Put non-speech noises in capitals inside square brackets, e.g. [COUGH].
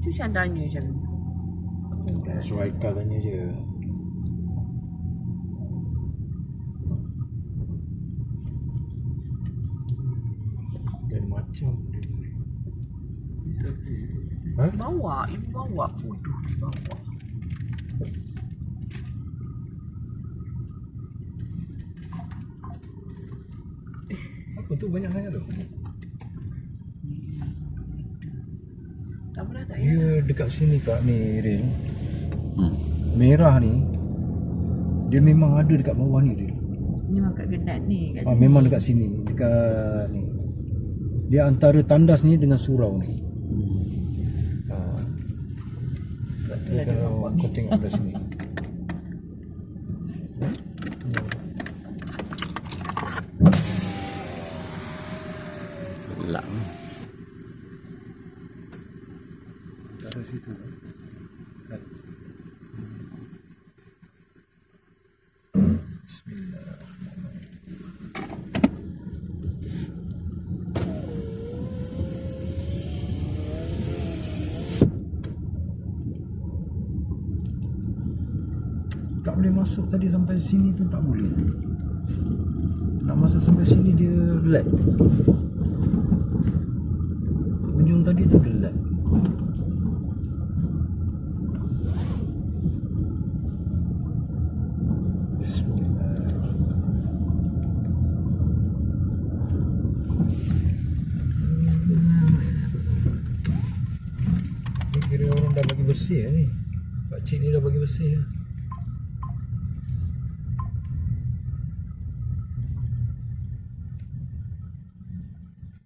Tu macam tanya macam tu. Eh, Suhaikal tanya je. Dan macam dia ni. Ha? Bawa, ibu bawa bodoh dia bawa. Apa tu banyak sangat tu? Tak pernah tak ya? Dia dekat sini kak ni Ril. Merah ni dia memang ada dekat bawah ni Ril. Ni makan genat ni kat Ah, memang dekat sini ni, dekat ni. Dia antara tandas ni dengan surau ni. Ah. Dia kalau kau tengok dari sini. [LAUGHS] Gelap. Dari situ. Kan? Bismillah. Tak boleh masuk tadi sampai sini tu tak boleh. Nak masuk sampai sini dia lag. Ujung tadi tu dia lag. Bismillah. Ni kira orang dah bagi bersih ni. Pak cik ni dah bagi bersih.